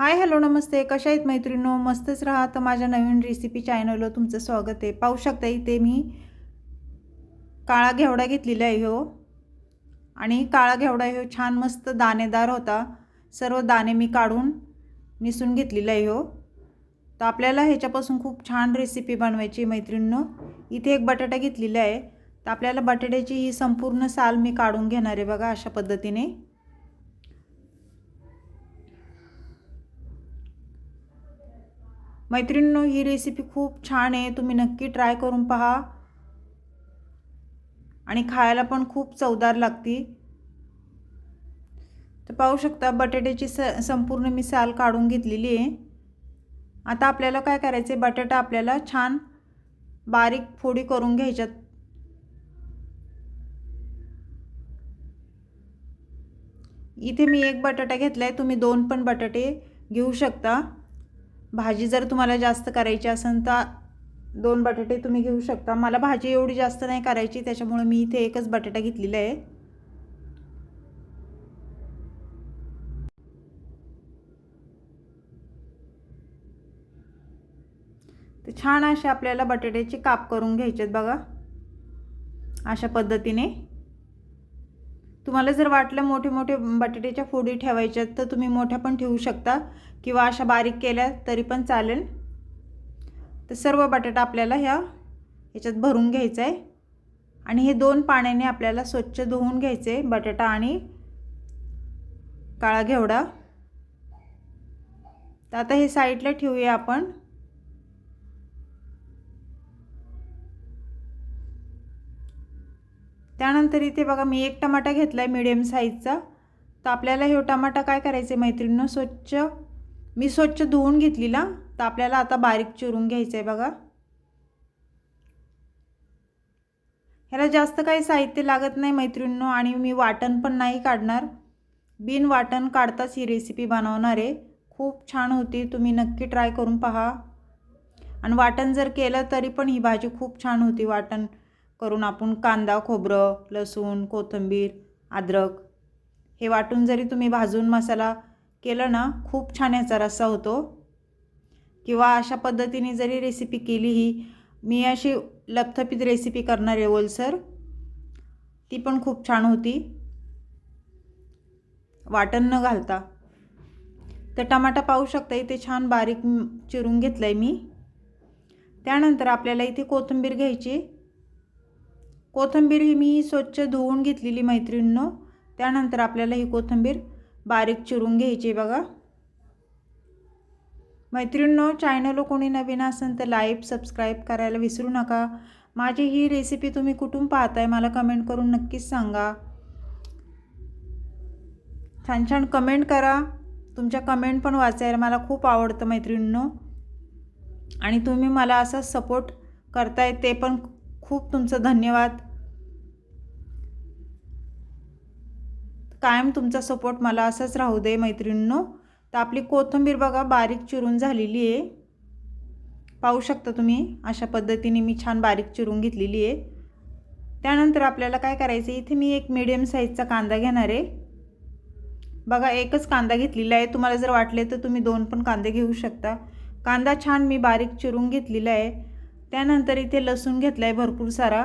Hi hello नमस्ते. कशा आहेत मैत्रिणो? मस्तच राहा. तर माझ्या नवीन रेसिपी चॅनलवर तुमचं स्वागत आहे. पाहू शकता इथे मी काळा घेवडा घेतलेला आहे हो. आणि काळा घेवडा हो. छान मस्त दाणेदार होता. सर्व दाणे मी काढून निसून घेतलेला आहे हो. तर आपल्याला ह्याच्यापासून खूप छान रेसिपी बनवायची मैत्रिणींनो. इथे एक बटाटा घेतलेला आहे. तर आपल्याला बटाट्याची ही संपूर्ण साल मी काढून घेणार आहे बघा अशा पद्धतीने. मैत्रिणींनो ही रेसिपी खूप छान आहे. तुम्ही नक्की ट्राय करून पहा. आणि खायला पण खूप चवदार लागती. तर पाहू शकता बटाट्याची स संपूर्ण मी साल काढून घेतलेली आहे. आता आपल्याला काय करायचं आहे बटाटा आपल्याला छान बारीक फोडी करून घ्यायच्यात. इथे मी एक बटाटा घेतला आहे तुम्ही दोन पण बटाटे घेऊ शकता. भाजी जर तुम्हाला जास्त करायची असेल तर दोन बटाटे तुम्ही घेऊ शकता. मला भाजी एवढी जास्त नाही करायची त्याच्यामुळे मी इथे एकच बटाटा घेतलेला आहे. तर छान असे आपल्याला बटाट्याचे काप करून घ्यायचे आहेत बघा. अशा पद्धतीने. तुम्हाला जर वाटलं मोठे मोठे बटाट्याच्या फोडी ठेवायच्या तर तुम्ही मोठ्या पण ठेवू शकता किंवा अशा बारीक केल्या तरी पण चालेल. तर सर्व बटाटा आपल्याला ह्या ह्याच्यात भरून घ्यायचं आहे. आणि हे दोन पाण्याने आपल्याला स्वच्छ धुवून घ्यायचे बटाटा आणि काळा घेवडा. तर आता हे साईडला ठेवूया आपण. त्यानंतर इथे बघा मी एक टमाटा घेतला आहे मिडियम साईजचा तर आपल्याला हे टमाटा काय करायचं आहे मैत्रिणीनं? स्वच्छ मी स्वच्छ धुवून घेतलेला. तर आपल्याला आता बारीक चिरून घ्यायचं आहे बघा. ह्याला जास्त काही साहित्य लागत नाही मैत्रिणींनो आणि मी वाटण पण नाही काढणार. बिन वाटण काढताच ही रेसिपी बनवणार आहे. खूप छान होती. तुम्ही नक्की ट्राय करून पहा. आणि वाटण जर केलं तरी पण ही भाजी खूप छान होती वाटण. करून आपण कांदा खोबरं लसूण कोथिंबीर अद्रक हे वाटून जरी तुम्ही भाजून मसाला केलं ना खूप छान याचा रस्सा होतो. किंवा अशा पद्धतीने जरी रेसिपी केली ही मी अशी लपथपीत रेसिपी करणार आहे ओलसर ती पण खूप छान होती. वाटण न घालता. तर टमाटा पाहू शकता इथे छान बारीक चिरून घेतलं आहे मी. त्यानंतर आपल्याला इथे कोथिंबीर घ्यायची. कोथिंबीर ही मी स्वच्छ धुवून घेतलेली मैत्रिणींनो. त्यानंतर आपल्याला ही कोथिंबीर बारीक चिरून घ्यायची बघा. मैत्रिणींनो चॅनल कोणी नवीन असेल तर लाईक सबस्क्राईब करायला विसरू नका. माझी ही रेसिपी तुम्ही कुठून पाहताय मला कमेंट करून नक्कीच सांगा. छान छान कमेंट करा. तुमच्या कमेंट पण वाचायला मला खूप आवडतं मैत्रिणींनो. आणि तुम्ही मला असा सपोर्ट करताय ते पण खूप तुमचं धन्यवाद. कायम तुमचा सपोर्ट मला असंच राहू दे मैत्रिणींनो. तर आपली कोथिंबीर बघा बारीक चिरून झालेली आहे. पाहू शकता तुम्ही अशा पद्धतीने मी छान बारीक चिरून घेतलेली आहे. त्यानंतर आपल्याला काय करायचं इथे मी एक मिडियम साईजचा कांदा घेणार आहे. बघा एकच कांदा घेतलेला आहे. तुम्हाला जर वाटले तर तुम्ही दोन पण कांदे घेऊ शकता. कांदा छान मी बारीक चिरून घेतलेला आहे. त्यानंतर इथे लसूण घेतला आहे भरपूर सारा.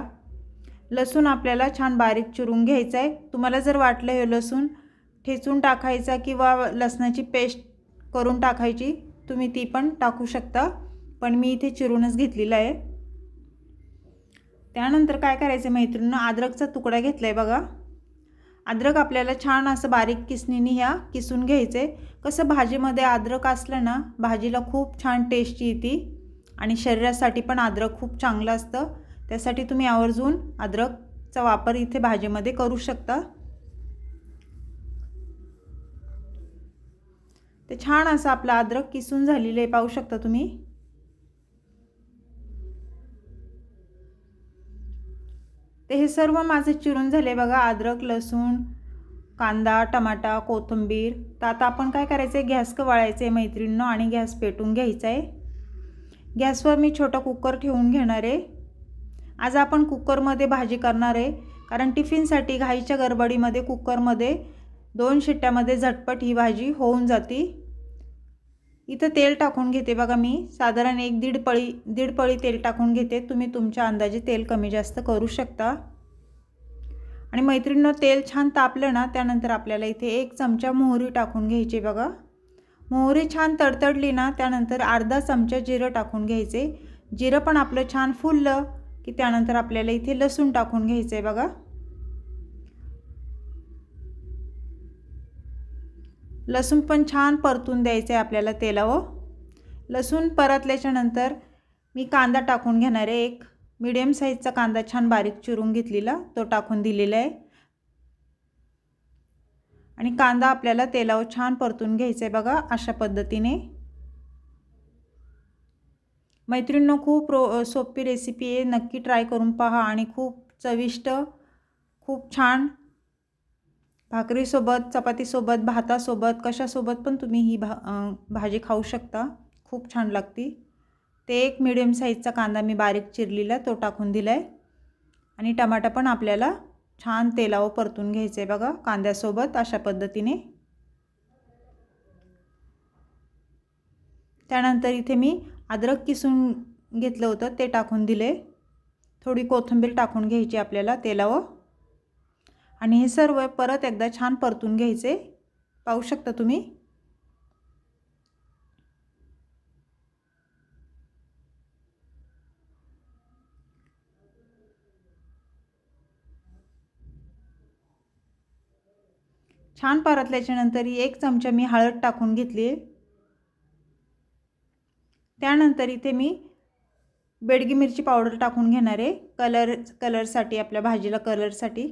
लसूण आपल्याला छान बारीक चिरून घ्यायचा आहे तुम्हाला जर वाटलं हे लसूण ठेचून टाकायचा किंवा लसणाची पेस्ट करून टाकायची तुम्ही ती पण टाकू शकता. पण मी इथे चिरूनच घेतलेलं आहे. त्यानंतर काय करायचं मैत्रिणीनं अद्रकचा तुकडा घेतला आहे बघा. अद्रक आपल्याला छान असं बारीक किसणीने ह्या किसून घ्यायचं आहे कसं भाजीमध्ये अद्रक असलं ना भाजीला खूप छान टेस्टी येते. आणि शरीरासाठी पण अद्रक खूप चांगलं असतं. त्यासाठी तुम्ही आवर्जून अद्रकचा वापर इथे भाजीमध्ये करू शकता. ते छान असं आपलं अद्रक किसून झालेलं आहे पाहू शकता तुम्ही. ते हे सर्व माझे चिरून झाले बघा अद्रक लसूण कांदा टमाटा कोथिंबीर. तर आता आपण काय करायचं आहे गॅस कवाळायचं आहे मैत्रिणीनं आणि गॅस पेटून घ्यायचा आहे गॅसवर मी छोटा कुकर ठेवून घेणार आहे. आज आपण कुकरमध्ये भाजी करणार आहे. कारण टिफिनसाठी घाईच्या गडबडीमध्ये कुकरमध्ये दोन शिट्ट्यामध्ये झटपट ही भाजी होऊन जाती. इथं तेल टाकून घेते बघा मी. साधारण एक दीड पळी दीड पळी तेल टाकून घेते. तुम्ही तुमच्या अंदाजे तेल कमी जास्त करू शकता. आणि मैत्रिणीनं तेल छान तापलं ना त्यानंतर आपल्याला इथे एक चमचा मोहरी टाकून घ्यायची बघा. मोहरी छान तडतडली ना त्यानंतर अर्धा चमचा जिरं टाकून घ्यायचे. जिरं पण आपलं छान फुललं की त्यानंतर आपल्याला इथे लसूण टाकून घ्यायचं आहे बघा. लसूण पण छान परतून द्यायचं आहे आपल्याला तेलावर. लसूण परतल्याच्या नंतर मी कांदा टाकून घेणार आहे एक. मिडियम साईजचा कांदा छान बारीक चिरून घेतलेला तो टाकून दिलेला आहे. आणि कांदा आपल्याला तेलावर छान परतून घ्यायचा आहे बघा अशा पद्धतीने. मैत्रिणींनो खूप रो सोपी रेसिपी आहे. नक्की ट्राय करून पहा आणि खूप चविष्ट खूप छान. भाकरीसोबत चपातीसोबत भातासोबत कशासोबत पण तुम्ही ही भा भाजी खाऊ शकता. खूप छान लागती. ते एक मिडियम साईजचा कांदा मी बारीक चिरलेला तो टाकून दिला आहे आणि टमाटा पण आपल्याला छान तेलावर परतून घ्यायचं आहे बघा कांद्यासोबत अशा पद्धतीने. त्यानंतर इथे मी अद्रक किसून घेतलं होतं ते टाकून दिले. थोडी कोथिंबीर टाकून घ्यायची आपल्याला तेलावर. आणि हे सर्व परत एकदा छान परतून घ्यायचे. पाहू शकता तुम्ही? छान परतल्याच्यानंतर एक चमचा मी हळद टाकून घेतली. त्यानंतर इथे मी बेडगी मिरची पावडर टाकून घेणार आहे. कलर कलरसाठी आपल्या भाजीला कलरसाठी.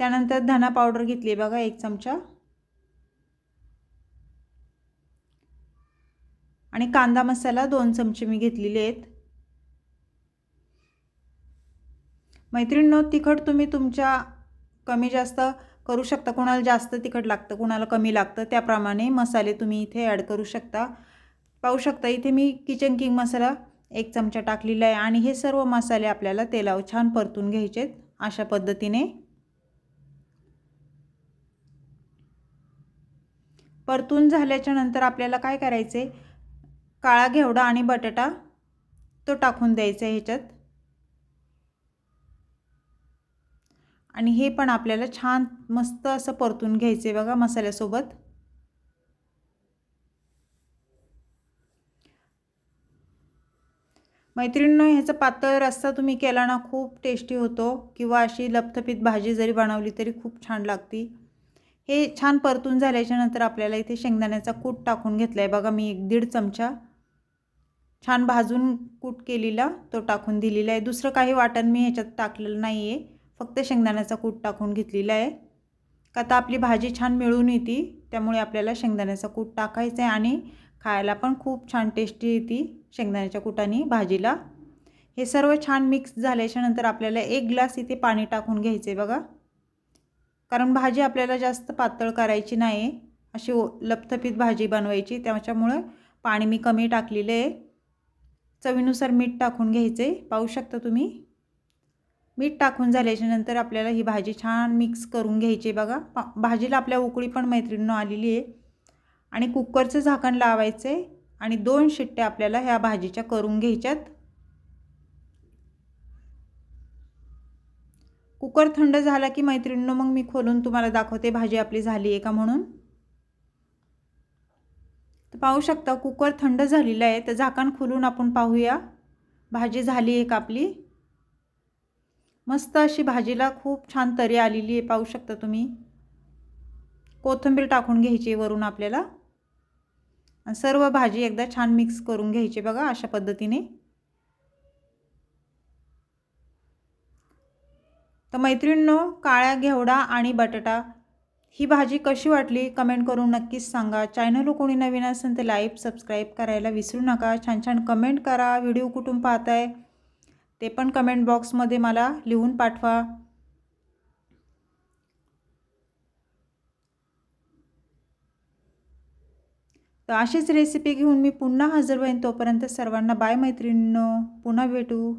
त्यानंतर धना पावडर घेतली आहे बघा एक चमचा. आणि कांदा मसाला दोन चमचे मी घेतलेले आहेत. मैत्रिणींनो तिखट तुम्ही तुमच्या कमी जास्त करू शकता. कोणाला जास्त तिखट लागतं कोणाला कमी लागतं त्याप्रमाणे मसाले तुम्ही इथे ॲड करू शकता. पाहू शकता इथे मी किचन किंग मसाला एक चमचा टाकलेला आहे आणि हे सर्व मसाले आपल्याला तेलावर छान परतून घ्यायचे अशा पद्धतीने परतून झाल्याच्यानंतर आपल्याला काय करायचे काळा घेवडा आणि बटाटा तो टाकून द्यायचा आहे ह्याच्यात. आणि हे पण आपल्याला छान मस्त असं परतून घ्यायचं आहे बघा मसाल्यासोबत. मैत्रिणींनो ह्याचा पातळ रस्सा तुम्ही केला ना खूप टेस्टी होतो. किंवा अशी लपथपीत भाजी जरी बनवली तरी खूप छान लागती. हे छान परतून झाल्याच्यानंतर आपल्याला इथे शेंगदाण्याचा कूट टाकून घेतला आहे बघा मी एक दीड चमचा छान भाजून कूट केलेला तो टाकून दिलेला आहे. दुसरं काही वाटण मी ह्याच्यात टाकलेलं नाही आहे फक्त शेंगदाण्याचा कूट टाकून घेतलेला आहे. का आता आपली भाजी छान मिळून येते त्यामुळे आपल्याला शेंगदाण्याचा कूट टाकायचा आहे आणि खायला पण खूप छान टेस्टी येते शेंगदाण्याच्या कुटाने भाजीला. हे सर्व छान मिक्स झाल्याच्यानंतर आपल्याला एक ग्लास इथे पाणी टाकून घ्यायचे बघा. कारण भाजी आपल्याला जास्त पातळ करायची नाही अशी लपथपीत भाजी बनवायची त्याच्यामुळं पाणी मी कमी टाकलेलं आहे. चवीनुसार मीठ टाकून घ्यायचे पाहू शकता तुम्ही? मीठ टाकून झाल्याच्यानंतर आपल्याला ही भाजी छान मिक्स करून घ्यायची बघा. पा भाजीला आपल्या उकळी पण मैत्रिणीनं आलेली आहे. आणि कुकरचं झाकण लावायचं आहे आणि दोन शिट्ट्या आपल्याला ह्या भाजीच्या करून घ्यायच्यात. कुकर थंड झाला की मैत्रिणीनं मग मी खोलून तुम्हाला दाखवते भाजी आपली झाली आहे का म्हणून. तर पाहू शकता कुकर थंड झालेला आहे. तर झाकण खोलून आपण पाहूया. भाजी झाली आहे का आपली? मस्त अशी भाजीला खूप छान तरी आलेली आहे पाहू शकता तुम्ही. कोथिंबीर टाकून घ्यायची वरून आपल्याला. सर्व भाजी एकदा छान मिक्स करून घ्यायची बघा अशा पद्धतीने. तर मैत्रिणींनो काळ्या घेवडा आणि बटाटा ही भाजी कशी वाटली कमेंट करून नक्कीच सांगा. चॅनल कोणी नवीन असेल तर लाईक सबस्क्राईब करायला विसरू नका. छान छान कमेंट करा. व्हिडिओ कुठून पाहताय? ते पण कमेंट बॉक्समध्ये मला लिहून पाठवा. तर अशीच रेसिपी घेऊन मी पुन्हा हजर होईन तोपर्यंत सर्वांना बाय मैत्रिणींनो. पुन्हा भेटू.